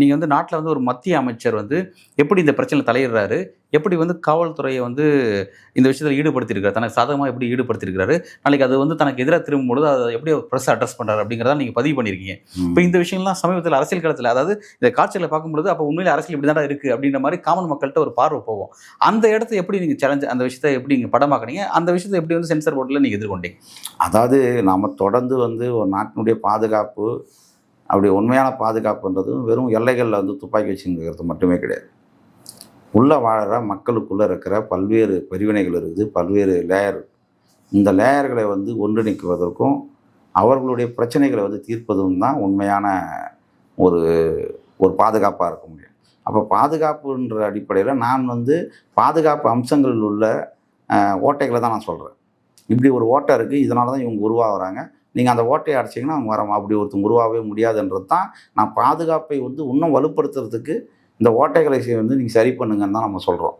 நீங்கள் வந்து நாட்டில் வந்து ஒரு மத்திய அமைச்சர் வந்து எப்படி இந்த பிரச்சனையில் தலையிடுறாரு? எப்படி வந்து காவல்துறையை வந்து இந்த விஷயத்தில் ஈடுபடுத்தியிருக்காரு? தனக்கு சாதகமாக எப்படி ஈடுபடுத்தியிருக்காரு? நாளைக்கு அது வந்து தனக்கு எதிராக திரும்பும்பொழுது அதை எப்படி ப்ரெஸ் அட்ரஸ் பண்ணுறாரு அப்படிங்கிறத நீங்கள் பதிவு பண்ணியிருக்கீங்க. இப்போ இந்த விஷயம்லாம் சமீபத்தில் அரசியல் களத்தில் அதாவது இந்த காட்சிகளை பார்க்கும்பொழுது அப்போ உண்மையிலே அரசியல் இப்படி தான் இருக்குது அப்படின்ற மாதிரி காமன் மக்கள்கிட்ட ஒரு பார்வை போகும். அந்த இடத்த எப்படி நீங்கள் சேலஞ்ச் அந்த விஷயத்தை எப்படி நீங்கள் படமாக்குனீங்க? அந்த விஷயத்தை எப்படி வந்து சென்சார் போர்டில் நீங்கள் எதிர்கொண்டீங்க? அதாவது நாம் தொடர்ந்து வந்து ஒரு நாட்டினுடைய பாதுகாப்பு அப்படி உண்மையான பாதுகாப்புன்றது வெறும் எல்லைகளில் வந்து துப்பாக்கி வச்சுங்கிறது மட்டுமே கிடையாது. உள்ளே வாழற மக்களுக்குள்ளே இருக்கிற பல்வேறு பிரிவினைகள் இருக்குது பல்வேறு லேயர் இந்த லேயர்களை வந்து ஒன்றிணைக்குவதற்கும் அவர்களுடைய பிரச்சனைகளை வந்து தீர்ப்பதும் தான் உண்மையான ஒரு ஒரு பாதுகாப்பாக இருக்க முடியும். அப்போ பாதுகாப்புன்ற அடிப்படையில் நான் வந்து பாதுகாப்பு அம்சங்களில் உள்ள ஓட்டைகளை தான் நான் சொல்கிறேன் இப்படி ஒரு ஓட்டை இருக்குது இதனால தான் இவங்க உருவாகிறாங்க. நீங்கள் அந்த ஓட்டையை அடைச்சிங்கன்னா அவங்க வர அப்படி ஒருத்தங்க உருவாகவே முடியாதுன்றது தான் நான் பாதுகாப்பை வந்து இன்னும் வலுப்படுத்துறதுக்கு இந்த ஓட்டைகளை வந்து நீங்கள் சரி பண்ணுங்கன்னு தான் நம்ம சொல்கிறோம்